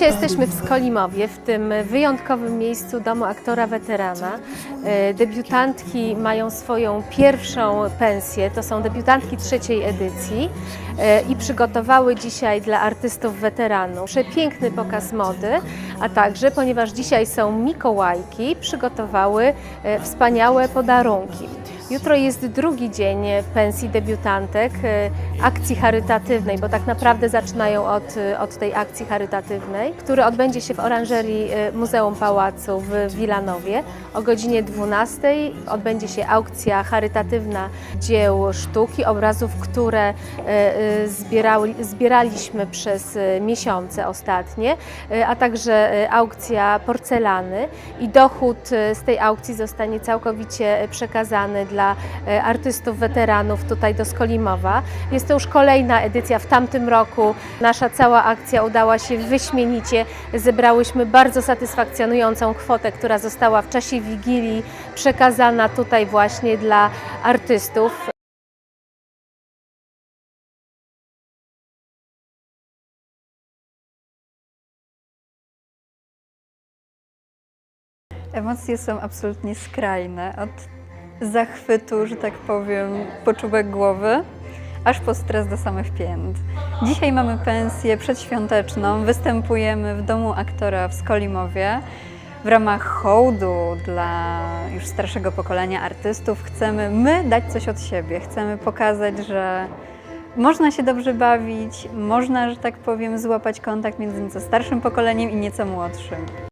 Dzisiaj jesteśmy w Skolimowie, w tym wyjątkowym miejscu Domu Aktora Weterana. E, Debiutantki mają swoją pierwszą pensję, to są debiutantki trzeciej edycji e, i przygotowały dzisiaj dla artystów weteranów przepiękny pokaz mody, a także, ponieważ dzisiaj są Mikołajki, przygotowały e, wspaniałe podarunki. Jutro jest drugi dzień pensji debiutantek, e, akcji charytatywnej, bo tak naprawdę zaczynają od, od tej akcji charytatywnej, która odbędzie się w oranżerii e, Muzeum Pałacu w Wilanowie. O godzinie 12 odbędzie się aukcja charytatywna dzieł sztuki, obrazów, które zbierały, zbieraliśmy przez miesiące ostatnie, a także aukcja porcelany i dochód z tej aukcji zostanie całkowicie przekazany dla e, artystów, weteranów tutaj do Skolimowa. Jest to już kolejna edycja. W tamtym roku nasza cała akcja udała się wyśmienicie. Zebrałyśmy bardzo satysfakcjonującą kwotę, która została w czasie Wigilii przekazana tutaj właśnie dla artystów. Emocje są absolutnie skrajne. Od zachwytu, że tak powiem, po czubek głowy, aż po stres do samych pięt. Dzisiaj mamy pensję przedświąteczną. Występujemy w domu aktora w Skolimowie. W ramach hołdu dla już starszego pokolenia artystów chcemy my dać coś od siebie. Chcemy pokazać, że można się dobrze bawić, można, że tak powiem, złapać kontakt między nieco starszym pokoleniem i nieco młodszym.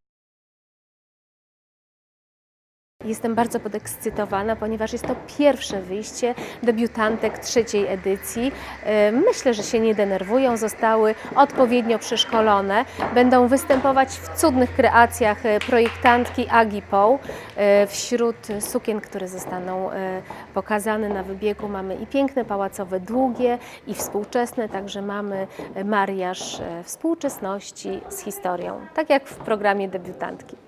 Jestem bardzo podekscytowana, ponieważ jest to pierwsze wyjście debiutantek trzeciej edycji. E, Myślę, że się nie denerwują, zostały odpowiednio przeszkolone. Będą występować w cudnych kreacjach e, projektantki Agi Poł. E, Wśród sukien, które zostaną pokazane na wybiegu mamy i piękne pałacowe, długie i współczesne, także mamy mariaż współczesności z historią, tak jak w programie debiutantki.